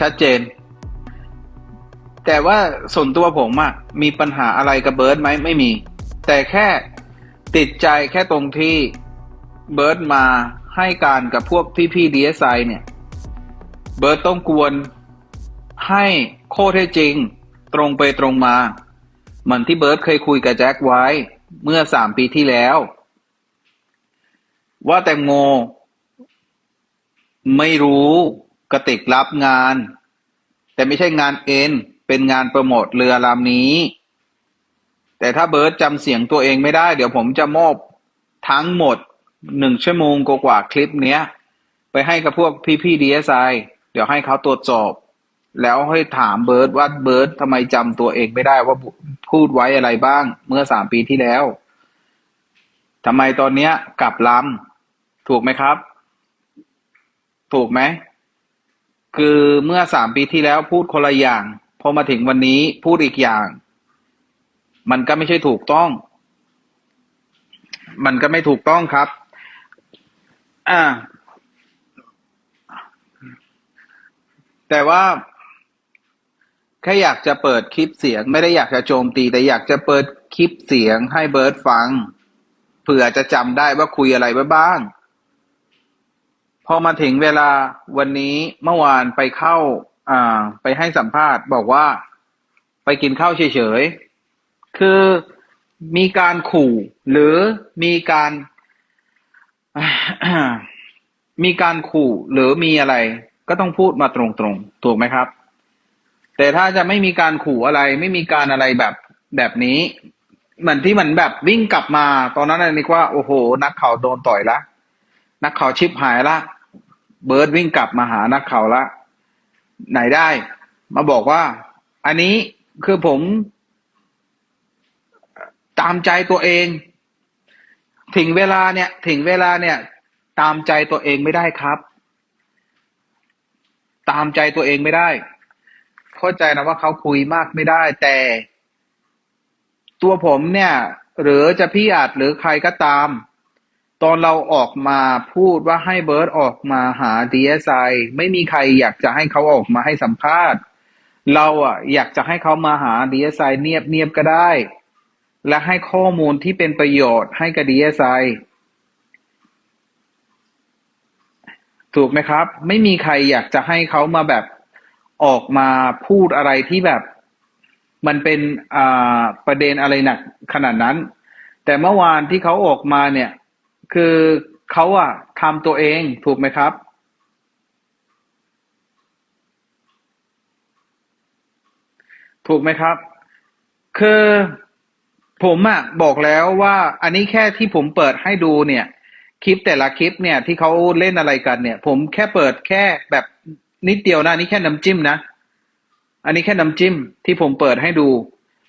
ชัดเจน แต่ว่าส่วนตัวผมอะมีปัญหาอะไรกับเบิร์ดไหมไม่มี แต่แค่ติดใจแค่ตรงที่เบิร์ดมาให้การกับพวกพี่ๆดีเอสไอเนี่ย เบิร์ดต้องกวนให้โคตรจริง ตรงไปตรงมา เหมือนที่เบิร์ดเคยคุยกับแจ็คไว้เมื่อสามปีที่แล้ว ว่าแตงโม ไม่รู้ กระติกรับงาน แต่ไม่ใช่งานเอ็นเป็นงานโปรโมทเรือลำนี้ แต่ถ้าเบิร์ดจำเสียงตัวเองไม่ได้ เดี๋ยวผมจะมอบทั้งหมดหนึ่งชั่วโมงกว่าคลิปเนี้ย ไปให้กับพวกพี่ๆดีเอสไอเดี๋ยวให้เขาตรวจสอบ แล้วให้ถามเบิร์ดว่าเบิร์ดทำไมจำตัวเองไม่ได้ว่าพูดไว้อะไรบ้างเมื่อสามปีที่แล้วทำไมตอนเนี้ยกลับลำถูกไหมครับ ถูกไหม คือเมื่อสามปีที่แล้วพูดคนละอย่าง พอมาถึงวันนี้พูดอีกอย่าง มันก็ไม่ใช่ถูกต้อง มันก็ไม่ถูกต้องครับ อ่า แต่ว่าแค่อยากจะเปิดคลิปเสียง ไม่ได้อยากจะโจมตี แต่อยากจะเปิดคลิปเสียงให้เบิร์ดฟังเผื่อจะจำได้ว่าคุยอะไรไว้บ้าง พอมาถึงเวลาวันนี้เมื่อวานไปเข้า อ่า ไปให้สัมภาษณ์บอกว่าไปกินข้าวเฉยๆ คือมีการขู่หรือมีการ มีการขู่หรือมีอะไร ก็ต้องพูดมาตรงๆ ถูกไหมครับ แต่ถ้าจะไม่มีการขู่อะไร ไม่มีการอะไรแบบแบบนี้เหมือนที่มันแบบวิ่งกลับมา ตอนนั้นนะนึกว่า โอ้โห นักข่าวโดนต่อยละนักข่าวชิบหายละ เบิร์ดวิ่งกลับมาหานักข่าวละ ไหนได้ มาบอกว่า อันนี้คือผม ตามใจตัวเอง ถึงเวลาเนี่ย ถึงเวลาเนี่ย ตามใจตัวเองไม่ได้ครับ ตามใจตัวเองไม่ได้ เข้าใจนะว่าเขาคุยมากไม่ได้ แต่ตัวผมเนี่ย หรือจะพี่อาจหรือใครก็ตาม ตอนเราออกมาพูดว่าให้เบิร์ดออกมาหา DSI ไไม่มีใครอยากจะให้เขาออกมาให้สัมภาษณ์ เราอะ อยากจะให้เขามาหา DSI เนียบเนียบก็ได้ และให้ข้อมูลที่เป็นประโยชน์ให้กับ DSI ถูกไหมครับ ไม่มีใครอยากจะให้เขามาแบบออกมาพูดอะไรที่แบบ มันเป็นอ่าประเด็นอะไรหนักขนาดนั้น แต่เมื่อวานที่เขาออกมาเนี่ย คือเขาอะทำตัวเองถูกไหมครับ ถูกไหมครับ คือผมอะบอกแล้วว่าอันนี้แค่ที่ผมเปิดให้ดูเนี่ย คลิปแต่ละคลิปเนี่ยที่เขาเล่นอะไรกันเนี่ย ผมแค่เปิดแค่แบบนิดเดียวนะอันนี่แค่น้ำจิ้มนะ อันนี้แค่น้ำจิ้มที่ผมเปิดให้ดู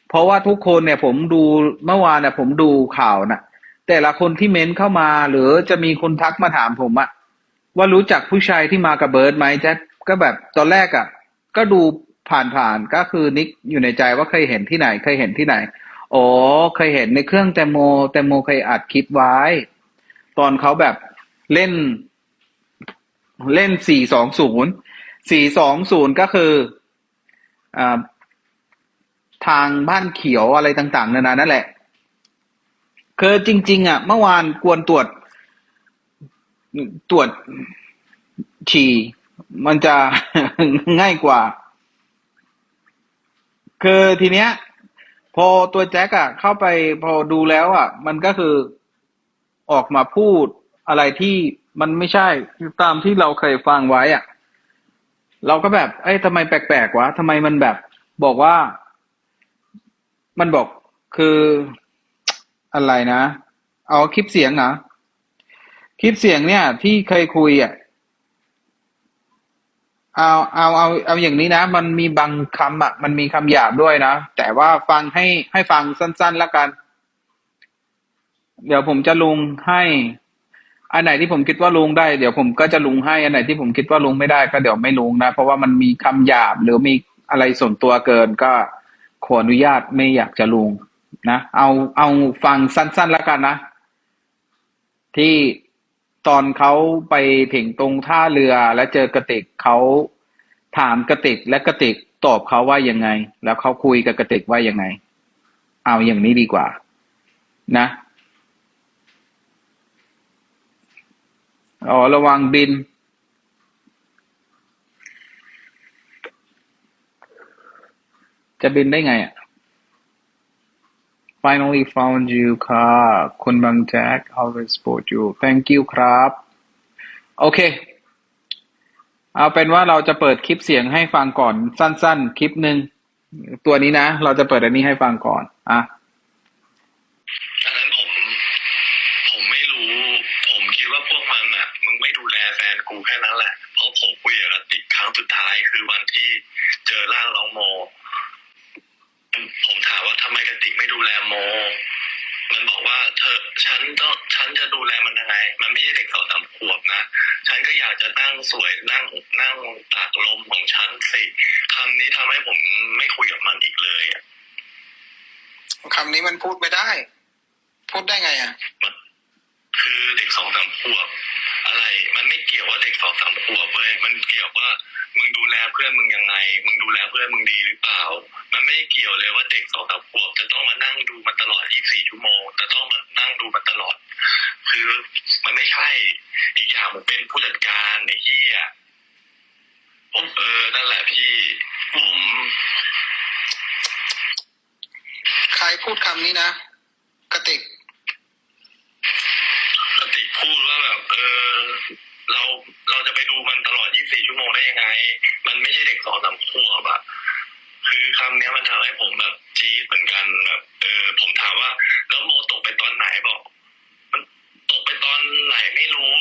เพราะว่าทุกคนเนี่ย ผมดูเมื่อวานเนี่ยผมดูข่าวน่ะ แต่ละคนที่เม้นเข้ามา หรือจะมีคนทักมาถามผมอะว่ารู้จักผู้ชายที่มากับเบิร์ดไหมแจ๊คก็แบบตอนแรกอะก็ดูผ่านๆก็คือนิกอยู่ในใจว่าเคยเห็นที่ไหน เคยเห็นที่ไหนอ๋อเคยเห็นในเครื่องแตงโมแตงโมเคยอัดคลิปไว้ ตอนเขาแบบเล่น เล่นสี่สองศูนย์สี่สองศูนย์ก็คืออ่าทางบ้านเขียวอะไรต่าง ๆ นานานั่นแหละ คือจริง ๆ อะ เมื่อวานกวนตรวจ ตรวจฉี่มันจะ ง่ายกว่า คือทีเนี้ย พอตัวแจ็คอะเข้าไปพอดูแล้วอะมันก็คือออกมาพูดอะไรที่มันไม่ใช่ตามที่เราเคยฟังไว้อะเราก็แบบ เอ้ยทำไมแปลกๆวะทำไมมันแบบ บอกว่า มันบอกคือ อะไรนะ เอาคลิปเสียงเหรอ คลิปเสียงเนี่ย ที่เคยคุยอะ เอาเอาเอาเอาอย่างนี้นะ มันมีบางคำอะ มันมีคำหยาบด้วยนะ แต่ว่าฟังให้ให้ฟังสั้นๆแล้วกัน เดี๋ยวผมจะลงให้ อันไหนที่ผมคิดว่าลงได้ เดี๋ยวผมก็จะลงให้ อันไหนที่ผมคิดว่าลงไม่ได้ ก็เดี๋ยวไม่ลงนะ เพราะว่ามันมีคำหยาบหรือมีอะไรส่วนตัวเกินก็ขออนุญาตไม่อยากจะลง นะเอาเอาฟังสั้น ๆ แล้วกันนะ ที่ตอนเขาไปถึงตรงท่าเรือแล้วเจอกระติกเขาถามกระติกและกระติกตอบเขาว่ายังไง แล้วเขาคุยกับกระติกว่ายังไง เอาอย่างนี้ดีกว่า นะอ๋อระวังบิน จะบินได้ไงอะ finally found you ค่ะ คุณบางแจ็ค always support you thank you ครับ โอเค เอาเป็นว่าเราจะเปิดคลิปเสียงให้ฟังก่อนสั้นๆ คลิปหนึ่งตัวนี้นะ เราจะเปิดอันนี้ให้ฟังก่อน อะอันนั้นผม ผมไม่รู้ ผมคิดว่าพวกมันอะ มึงไม่ดูแลแฟนกูแค่นั้นแหละ เพราะผมคุยกับติกครั้งสุดท้ายคือวันที่เจอร่างน้องโม ผม ถามว่าทำไมกติกไม่ดูแลโม มันบอกว่าเธอฉันต้องฉันจะดูแลมันยังไง มันไม่ใช่เด็กสองสามขวบนะ ฉันก็อยากจะนั่งสวยนั่งนั่งตากลมของฉันสิคำนี้ทำให้ผมไม่คุยกับมันอีกเลยอะคำนี้มันพูดไม่ได้ พูดได้ไงอะคือเด็กสองสามขวบอะไร มันไม่เกี่ยวว่าเด็กสองสามขวบเว้ยมันเกี่ยวว่ามึงดูแล เพื่อนมึงยังไง มึงดูแลเพื่อนมึงดีหรือเปล่า มันไม่เกี่ยวเลยว่าเด็กสองสามขวบจะต้องมานั่งดูมันตลอด 24 ชั่วโมง จะต้องมานั่งดูมันตลอด คือมันไม่ใช่ อีกอย่างผมเป็นผู้จัดการไอ้ที่อะผมเออ นั่นแหละพี่ ผมใครพูดคำนี้นะกระติกปกติพูดว่าแบบ เออ เราเราจะไปดูมันตลอด 24 ชั่วโมงได้ยังไง มันไม่ใช่เด็กสองสามขวบอะคือคำเนี้ยมันทำให้ผมแบบจี๊ดเหมือนกันแบบเออผมถามว่า แล้วโมตกไปตอนไหนบอก มันตกไปตอนไหนไม่รู้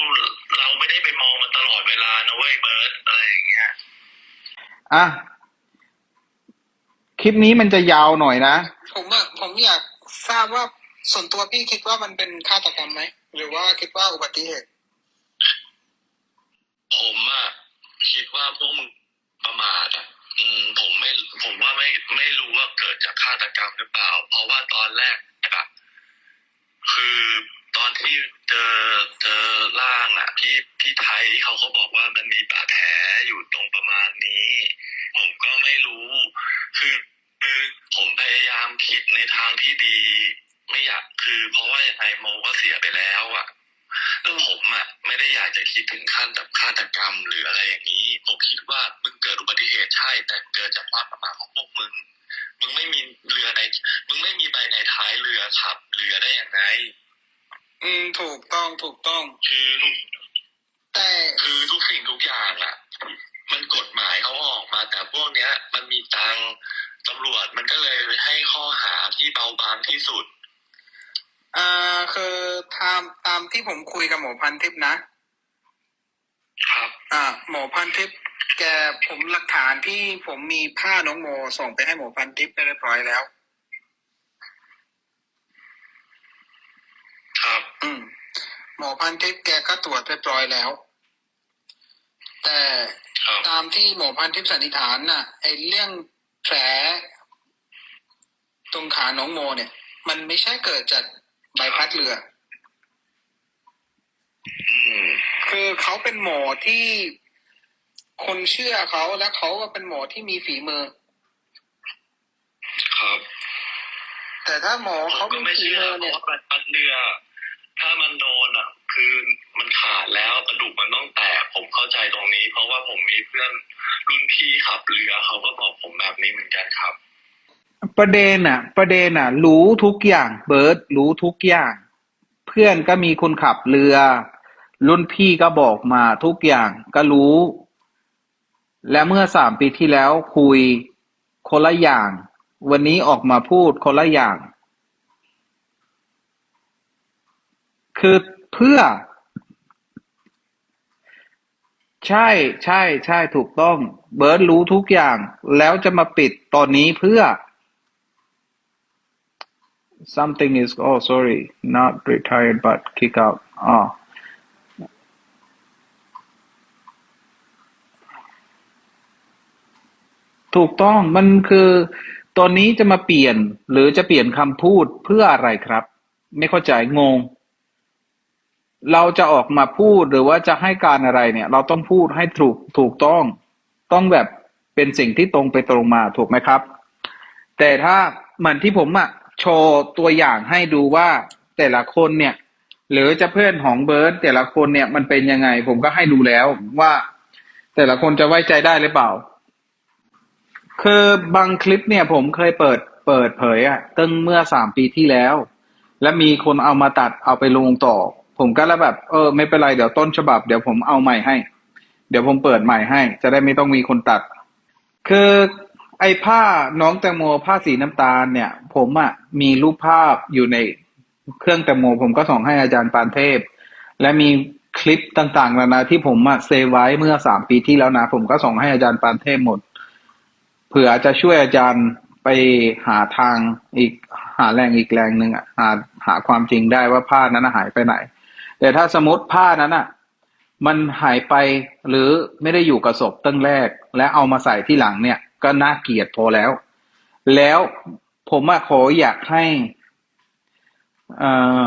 เราไม่ได้ไปมองมันตลอดเวลานะเว้ยเบิร์ตอะไรอย่างเงี้ยอะ คลิปนี้มันจะยาวหน่อยนะ ผมอะผมอยากทราบว่าส่วนตัวพี่คิดว่ามันเป็นฆาตกรรมไหม หรือว่าคิดว่าอุบัติเหตุ ผมอะคิดว่าพวกมึง ประมาทอะอืมผมไม่ผมว่าไม่ไม่รู้ว่าเกิดจากฆาตกรรมหรือเปล่า เพราะว่าตอนแรกอะคือตอนที่เจอเจอร่างอะพี่พี่ไทยเขาก็บอกว่ามันมีบาดแผลอยู่ตรงประมาณนี้ ผมก็ไม่รู้ คือคือผมพยายามคิดในทางที่ดี ไม่อยากคือเพราะว่ายังไงโมก็เสียไปแล้วอะ แล้วผมอะไม่ได้อยากจะคิดถึงขั้นแบบฆาตกรรมหรืออะไรอย่างนี้ ผมคิดว่ามึงเกิดอุบัติเหตุใช่ แต่เกิดจากความประมาทของพวกมึง มึงไม่มีเรือใน มึงไม่มีใบในท้ายเรือขับ เรือได้ยังไง อืมถูกต้องถูกต้อง คือทุกแต่คือทุกสิ่งทุกอย่างอะมันกฎหมายเขาออกมา แต่พวกเนี้ย มันมีตังค์ตำรวจมันก็เลยให้ข้อหาที่เบาบางที่สุด อ่าคือตามตามที่ผมคุยกับหมอพันทิพย์นะครับ อ่า หมอพันทิพย์แกผมหลักฐานที่ผมมีผ้าน้องโมส่งไปให้หมอพันทิพย์ไปเรียบร้อยแล้ว ครับ อืม หมอพันทิพย์แกก็ตรวจเรียบร้อยแล้ว แต่ครับ ตามที่หมอพันทิพย์สันนิษฐานน่ะไอ้เรื่องแผลตรงขาน้องโมเนี่ย มันไม่ใช่เกิดจาก ใบพัดเรืออืมคือเขาเป็นหมอที่คนเชื่อเขาและเขาก็เป็นหมอที่มีฝีมือ ครับ แต่ถ้าหมอผเขามก็มีไม่ฝีเชื่อมือเพเนี่ยราะว่ามันเรือ ถ้ามันโดนอะ คือมันขาดแล้วกระดูกมันต้องแตกผมเข้าใจตรงนี้ เพราะว่าผมมีเพื่อนรุ่นพี่ขับเรือเขาก็บอกผมแบบนี้เหมือนกันครับ ประเด็นอะ ประเด็นอะ รู้ทุกอย่าง เบิร์ดรู้ทุกอย่าง เพื่อนก็มีคนขับเรือ รุ่นพี่ก็บอกมาทุกอย่างก็รู้ และเมื่อสามปีที่แล้วคุยคนละอย่าง วันนี้ออกมาพูดคนละอย่าง คือเพื่อ ใช่ใช่ใช่ถูกต้อง เบิร์ดรู้ทุกอย่าง แล้วจะมาปิดตอนนี้เพื่อ something is oh sorry not retired but kick out อ๋อถูกต้องมันคือตอนนี้จะมาเปลี่ยน หรือจะเปลี่ยนคำพูดเพื่ออะไรครับ ไม่เข้าใจงง เราจะออกมาพูดหรือว่าจะให้การอะไรเนี่ย เราต้องพูดให้ถูกถูกต้อง ต้องแบบเป็นสิ่งที่ตรงไปตรงมาถูกไหมครับ แต่ถ้าเหมือนที่ผมอะ โชว์ตัวอย่างให้ดูว่าแต่ละคนเนี่ย หรือจะเพื่อนของเบิร์ดแต่ละคนเนี่ยมันเป็นยังไง ผมก็ให้ดูแล้วว่า แต่ละคนจะไว้ใจได้หรือเปล่า คือบางคลิปเนี่ยผมเคยเปิดเปิดเผยอะตั้งเมื่อสามปีที่แล้ว และมีคนเอามาตัดเอาไปลงต่อ ผมก็แล้วแบบเออ ไม่เป็นไรเดี๋ยวต้นฉบับ เดี๋ยวผมเอาใหม่ให้ เดี๋ยวผมเปิดใหม่ให้ จะได้ไม่ต้องมีคนตัด คือ ไอ้ผ้าน้องแตงโมผ้าสีน้ำตาลเนี่ย ผมอะมีรูปภาพอยู่ในเครื่องแตงโม ผมก็ส่งให้อาจารย์ปานเทพ และมีคลิปต่างๆนานาที่ผมอะเซฟไว้เมื่อสามปีที่แล้วนะ ผมก็ส่งให้อาจารย์ปานเทพหมดเผื่อจะช่วยอาจารย์ไปหาทางอีกหาแรงอีกแรงหนึ่งอะหาหาความจริงได้ว่าผ้านั้นหายไปไหน แต่ถ้าสมมติผ้านั้นอะมันหายไปหรือไม่ได้อยู่กับศพตั้งแรก และเอามาใส่ที่หลังเนี่ย ก็น่าเกลียดพอแล้ว แล้วผมอะขออยากให้เอ่อ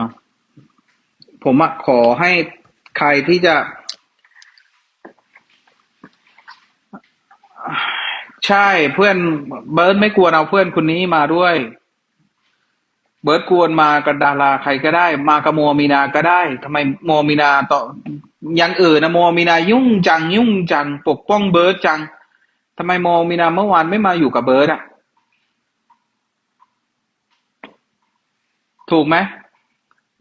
ผมอะขอให้ใครที่จะ ใช่เพื่อนเบิร์ดไม่กวเอาเพื่อนคนนี้มาด้วย เบิร์ดกวนมากับดาราใครก็ได้ มากับโมมีนาก็ได้ทำไมโมมีนาต่ออย่างอื่นนะโมมีนายุ่งจัง ยุ่งจัง ปกป้องเบิร์ดจัง ทำไมโมมีนาเมื่อวานไม่มาอยู่กับเบิร์ดอะถูกไหม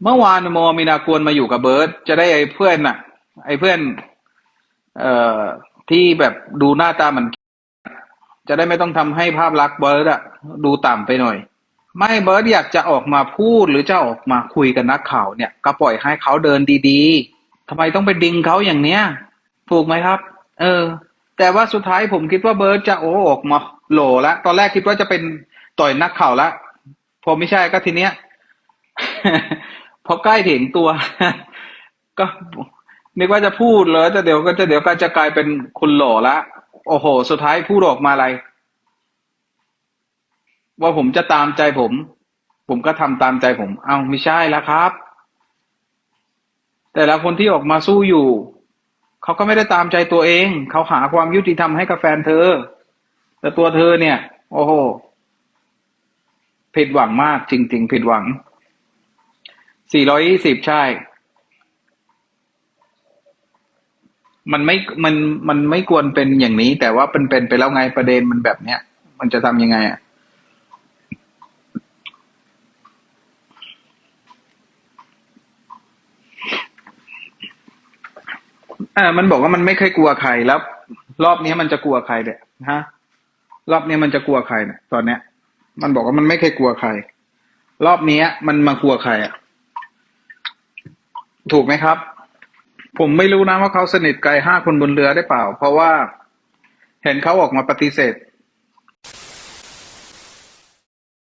เมื่อวานโมมีนากวนมาอยู่กับเบิร์ดจะได้ไอ้เพื่อนน่ะ ไอ้เพื่อน เอ่อที่แบบดูหน้าตาเหมือนจะได้ไม่ต้องทำให้ภาพลักษณ์เบิร์ดอะดูต่ำไปหน่อย ไม่เบิร์ดอยากจะออกมาพูดหรือจะออกมาคุยกับนักข่าวเนี่ย ก็ปล่อยให้เขาเดินดีๆทำไมต้องไปดิงเขาอย่างเนี้ย ถูกไหมครับ เออ แต่ว่าสุดท้ายผมคิดว่าเบิร์ดจะโอ้ออกมาโหลละตอนแรกคิดว่าจะเป็นต่อยนักข่าวละพอไม่ใช่ก็ทีเนี้ยพอใกล้ถึงตัว ก็นึกว่าจะพูดเลยแต่เดี๋ยวก็จะเดี๋ยวก็จะกลายเป็นคุณโหลละโอ้โห สุดท้ายพูดออกมาอะไร ว่าผมจะตามใจผม ผมก็ทำตามใจผม เอ้าไม่ใช่แล้วครับ แต่ละคนที่ออกมาสู้อยู่ เขาก็ไม่ได้ตามใจตัวเอง เขาหาความยุติธรรมให้กับแฟนเธอ แต่ตัวเธอเนี่ย โอ้โหผิดหวังมากจริง ๆ ผิดหวังสี่ร้อยยี่สิบใช่ มันไม่ มัน มันไม่ควรเป็นอย่างนี้ แต่ว่าเป็นเป็นไปแล้วไงประเด็นมันแบบเนี้ย มันจะทำยังไงอะ อ่า มันบอกว่ามันไม่เคยกลัวใครแล้ว รอบนี้มันจะกลัวใครเนี่ยฮะ รอบนี้มันจะกลัวใครเนี่ยตอนเนี้ย มันบอกว่ามันไม่เคยกลัวใคร รอบนี้มันมากลัวใครอะ ถูกไหมครับ ผมไม่รู้นะว่าเขาสนิทไกลห้าคนบนเรือได้เปล่า เพราะว่าเห็นเขาออกมาปฏิเสธ